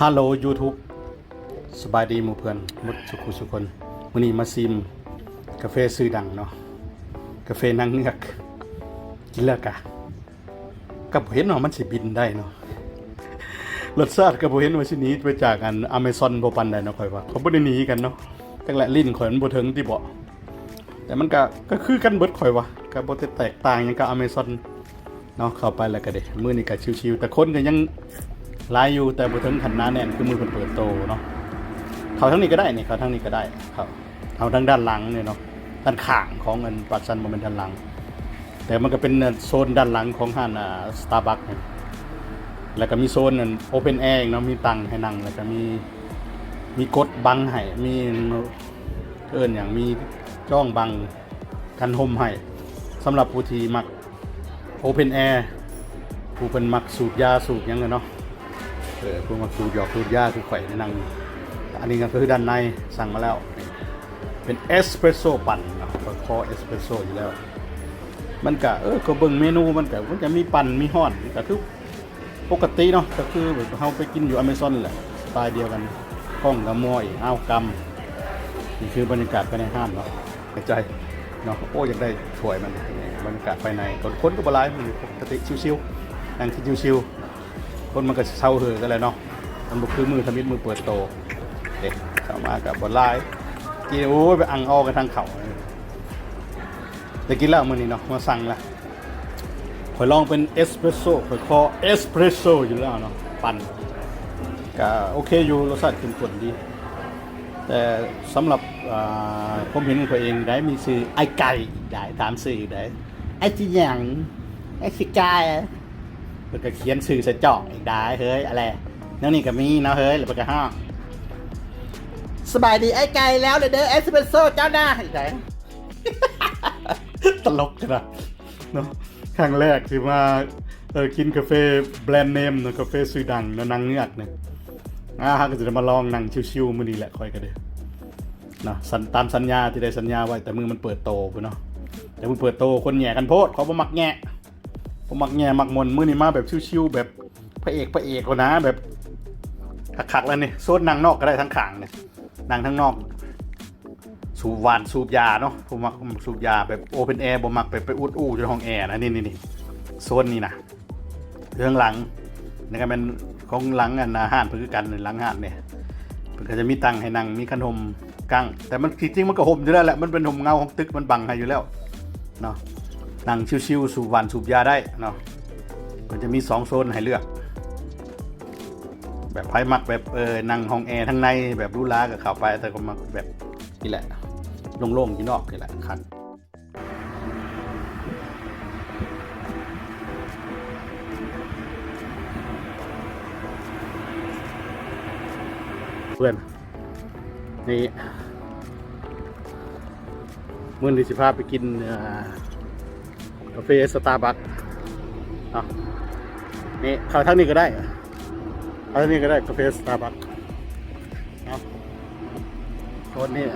ฮัลโหล YouTube สบายดีหมู่เพื่อนหมดสุขุสุคนวันนี้มาซิม กาแฟซื้อดังเนาะกาแฟนางเงือกกินแล้วกะกับเห็นเนาะมันสิบินได้เนาะรสชาติกับเห็นว่าสินี้ไปจากอันอเมซอนโบปันได้เนาะค่อยว่าเขาบ่ได้หนีกันเนาะจังแหละลิ้นข่อยมันบ่ถึงที่บ่แต่มันก็ก็คือกันเบิดข่อยว่าก็บ่ได้แตกต่างหยังกับอเมซอนเนาะเข้าไปแล้วก็เด้มื้อนี้ก็ชิวๆแต่คนก็ยัง ลายอยู่แต่บ่ถึงขันน้าแน่นคือมือเพิ่นเปิดโตเนาะเขาทั้งนี้ก็ได้นี่เขาทั้งนี้ก็ได้ครับเอาทั้งด้านหลังเนี่ยเนาะด้านข้างของเงินปัดซันบ่แม่นด้านหลัง แต่มันก็เป็นโซนด้านหลังของห้านอ่า Starbucks เนี่ยแล้วก็มีโซนนั่น Open Air อีกเนาะมีตังให้นั่งแล้วก็มีมีกดบังให้มีเอิ้นอย่างมีจ้องบังกันห่มให้สำหรับผู้ที่มัก Open Air ผู้เป็นมักสูบยาสูบยังไงเนาะ เออผู้มักสูหยอกสูบยาคือไข่ในนั่งอันนี้ก็คือด้านในสั่งมาแล้ว เป็นเอสเปรสโซ่ปั่นนะคอเอสเปรสโซ่อยู่แล้ว มันก็เออก็เบิ่งเมนูมันก็มันจะมีปั่นมีห้อนก็คือปกติเนาะก็คือแบบเฮาไปกินอยู่อเมซอนแหละสไตล์เดียวกันกล้องกับมอยอ้าวกำนี่คือบรรยากาศภายในห้างเนาะกระจเนาะโอ้ยากได้ถ้วยมันบรรยากาศภายในคนคนก็บ่หลายมันปกติชิวๆนั่งกินชิวๆ คนมันก็เช่าเหือกันเลยเนาะมันบ่คือมือทมิดมือเปิดโตเด็กเข้ามากับบอลไลน์กินโอ้ยไปอังออกันทางเขาแต่กินแล้วมื้อนี้เนาะมาสั่งละข่อยลองเป็นเอสเปรสโซ่ข่อยคอเอสเปรสโซ่อยู่แล้วเนาะปั่นก็โอเคอยู่รสชาติเข้มข้นดี แต่สำหรับผมเห็นของตัวเองได้มีซื้อไอไก่ได้ถามซื้อได้ไอ้ที่หยังไอสิกาย อะแล้วก็เขียนสื่อใส่จอกอีกได้เฮ้ยอะไรนั่นนี่ก็มีเนาะเฮ้ยหรือไปกระห้างสบายดีไอ้ไก่แล้วเด้อเอสเปรสโซ่เจ้าหน้าอีกไหนตลกจังนะเนาะครั้งแรกที่มาเออกินกาแฟแบรนด์เนมเนาะกาแฟซื้อดังเนาะนางเงือกเนี่ยอ่าก็จะได้มาลองนั่งชิวๆมื้อนี้แหละค่อยก็เด้อเนาะสัญตามสัญญาที่ได้สัญญาไว้แต่มือมันเปิดโตไปเนาะแต่มือเปิดโตคนแหย่กันโพดเขาบ่มักแหย่ ผมมักแง่มักมนมื้อนี้มาแบบชิวๆแบบพระเอกพระเอกคนนะแบบขักๆแล้วนี่โซนนางนอกก็ได้ทั้งขางเนี่ยนางทั้งนอก สูบหวานสูบยาเนาะผมมักผมมักสูบยาแบบโอเพนแอร์ผมมักไปไปอุดอู้อยู่ในห้องแอร์นะนี่นี่นี่โซนนี้นะเรื่องหลังนี่ก็เป็นของหลังอันอาหารเพื่อกันหลังอาหารเนี่ยเพิ่นก็จะมีตังให้นั่งมีขนมกั้งแต่มันจริงๆมันก็ห่มอยู่แล้วแหละมันเป็นห่มเงาของตึกมันบังให้อยู่แล้วเนาะ นั่งชิวๆสูบหวานสูบยาได้เนาะมันจะมีสองโซนให้เลือก แบบไพ่มักแบบเออนั่งห้องแอร์ทั้งในแบบรู้ล้ากับข้าวไปแต่ก็มักแบบนี่แหละโล่งๆที่นอกนี่แหละคันเพื่อนนี่มื่อนี้สิพาไปกินเออ กาแฟสตาร์บัคเนาะนี่เขาทางนี้ก็ได้เขาทางนี้ก็ได้กาแฟสตาร์บัคเนาะโซนนี้